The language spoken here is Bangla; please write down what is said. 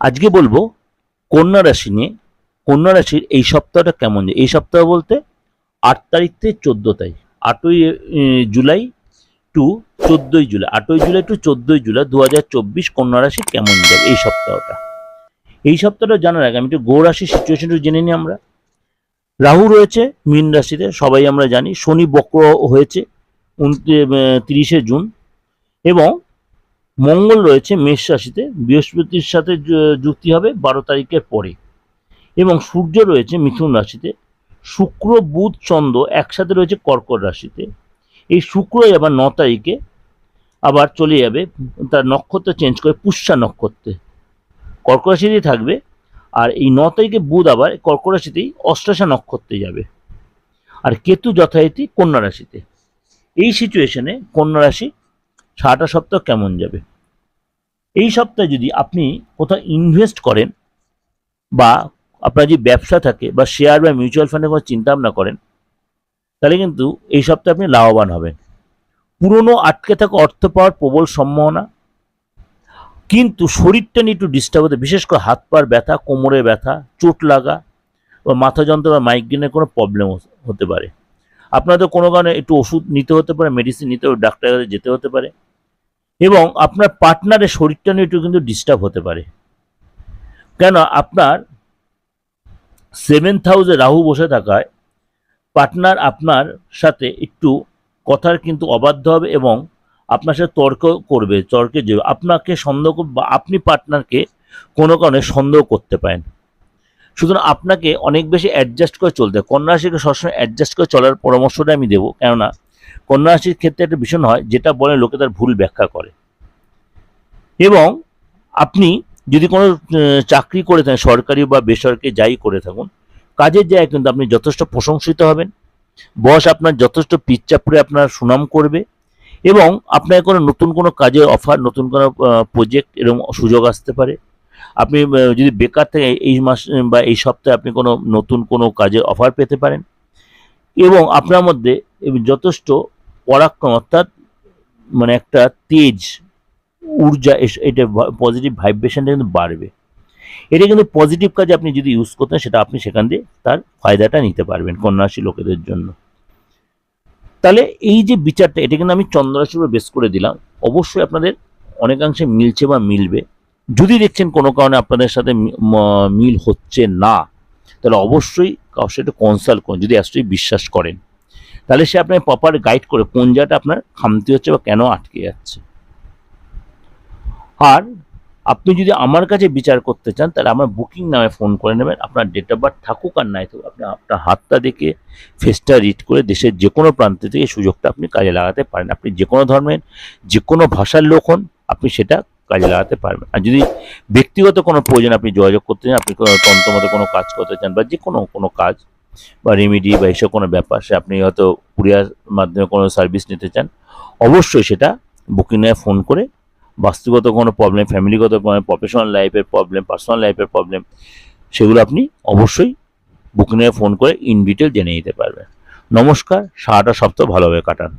আজকে বলব, কন্যা রাশি নিয়ে, কন্যা রাশির এই সপ্তাহটা কেমন যায় এই সপ্তাহ বলতে আট তারিখ থেকে চোদ্দ তারিখ, আটই জুলাই টু চোদ্দোই জুলাই, আটই জুলাই টু চোদ্দোই জুলাই দু হাজার চব্বিশ কন্যা রাশি কেমন যাবে এই সপ্তাহটা। এই সপ্তাহটা জানার আগে আমি একটু গো সিচুয়েশনটা জেনে নিই আমরা। রাহু রয়েছে, মীন রাশিতে, সবাই আমরা জানি, শনি বক্র হয়েছে তিরিশে জুন এবং মঙ্গল রয়েছে মেষ রাশিতে, বৃহস্পতির সাথে যুক্তি হবে বারো তারিখের পরে। এবং সূর্য রয়েছে মিথুন রাশিতে, শুক্র, বুধ, চন্দ্র একসাথে রয়েছে কর্কট রাশিতে। এই শুক্রই আবার ন তারিখে আবার চলে যাবে, তার নক্ষত্র চেঞ্জ করে পুষ্যা নক্ষত্রে। কর্কট রাশিতেই থাকবে, আর এই ন তারিখে বুধ আবার কর্কট রাশিতেই অষ্টাশা নক্ষত্রে যাবে। আর কেতু যথারীতি কন্যা রাশিতে। এই সিচুয়েশনে কন্যা রাশি সারাটা সপ্তাহ কেমন যাবে? এই সপ্তাহে যদি আপনি কোথাও ইনভেস্ট করেন বা আপনার যে ব্যবসা থাকে বা শেয়ার বা মিউচুয়াল ফান্ডে কোনো চিন্তা ভাবনা করেন, তাহলে কিন্তু এই সপ্তাহে আপনি লাভবান হবেন। পুরনো আটকে থাকা অর্থ পাওয়ার প্রবল সম্ভাবনা, কিন্তু শরীরটা নিয়ে একটু ডিস্টার্ব হতে বিশেষ করে হাত পার ব্যথা, কোমরে ব্যথা, চোট লাগা বা মাথা যন্ত্র বা মাইগ্রেনের কোনো প্রবলেম হতে পারে। আপনাদের কোনো কারণে একটু ওষুধ নিতে হতে পারে মেডিসিন নিতে ডাক্তারের কাছে যেতে হতে পারে। এবং আপনার পার্টনারের শরীরটা নিয়ে একটু কিন্তু ডিস্টার্ব হতে পারে। কেন আপনার সেভেন্থ হাউসে রাহু বসে থাকায় পার্টনার আপনার সাথে একটু কথার কিন্তু অবাধ্য হবে এবং আপনার সাথে তর্ক করবে, তর্কে যে আপনাকে সন্দেহ বা আপনি পার্টনারকে কোনো কারণে সন্দেহ করতে পারেন। সুতরাং আপনাকে অনেক বেশি অ্যাডজাস্ট করে চলতে হয়। কন্যা রাশিকে সবসময় অ্যাডজাস্ট করে চলার পরামর্শটা আমি দেবো। কেননা কন্যা রাশির ক্ষেত্রে একটা ভীষণ হয় যেটা বলে লোকে তার ভুল ব্যাখ্যা করে। এবং আপনি যদি কোনো চাকরি করে থাকেন, সরকারি বা বেসরকারি যাই করে থাকুন, কাজের জায়গায় কিন্তু আপনি যথেষ্ট প্রশংসিত হবেন, বস আপনার যথেষ্ট পিচ্চাপুরে আপনার সুনাম করবে, এবং আপনার কোনো নতুন কোনো কাজের অফার, নতুন কোনো প্রজেক্ট এরকম সুযোগ আসতে পারে। আপনি যদি বেকার থেকে এই মাস, বা এই সপ্তাহে আপনি কোনো নতুন কোনো কাজের অফার পেতে পারেন, এবং আপনার মধ্যে যথেষ্ট পরাক্রম, অর্থাৎ মানে একটা তেজ, ঊর্জা এটা পজিটিভ ভাইব্রেশনটা কিন্তু বাড়বে। এটা কিন্তু পজিটিভ কাজে আপনি যদি ইউজ করতেন, সেটা আপনি সেখান দিয়ে তার ফায়দাটা নিতে পারবেন কন্যারাশি লোকেদের জন্য। তাহলে এই যে বিচারটা, এটা কিন্তু আমি চন্দ্রাশির বেস করে দিলাম। অবশ্যই আপনাদের অনেকাংশে মিলছে বা মিলবে। যদি দেখছেন কোনো কারণে আপনাদের সাথে মিল হচ্ছে না, তাহলে অবশ্যই কারোর সাথে কনসাল্ট করুন, যদি অ্যাস্ট্রোই বিশ্বাস করেন। তাহলে সে আপনাকে প্রপার গাইড করে কোন জায়গাটা আপনার খামতি হচ্ছে বা কেন আটকে যাচ্ছে। আর আপনি যদি আমার কাছে বিচার করতে চান, তাহলে আমার বুকিং নামে ফোন করে নেবেন। আপনার ডেট অফ বার্থ থাকুক আর নাই থাকুক, আপনি আপনার হাতটা দেখে ফেসটা রিড করে দেশের যে কোনো প্রান্ত থেকে সুযোগটা আপনি কাজে লাগাতে পারেন। আপনি যে কোনো ধর্মের যে কোনো ভাষার লোক হন, আপনি সেটা কাজে লাগাতে পারবেন। আর যদি ব্যক্তিগত কোনো প্রয়োজন আপনি যোগাযোগ করতে চান, আপনি কোনো তন্ত্রমতো কোনো কাজ করতে চান বা যে কোনো কোনো কাজ বা রেমিডি বা এসব কোনো ব্যাপার, সে আপনি হয়তো কুরিয়ার মাধ্যমে কোনো সার্ভিস নিতে চান, অবশ্যই সেটা বুকিং নিয়ে ফোন করে, বাস্তুগত কোনো প্রবলেম ফ্যামিলিগত প্রবলেম প্রফেশনাল লাইফের প্রবলেম পার্সোনাল লাইফের প্রবলেম সেগুলো আপনি অবশ্যই বুকিং বুকিংয়ে ফোন করে ইন ডিটেল জেনে নিতে পারবেন। নমস্কার, সারাটা সপ্তাহ ভালোভাবে কাটান।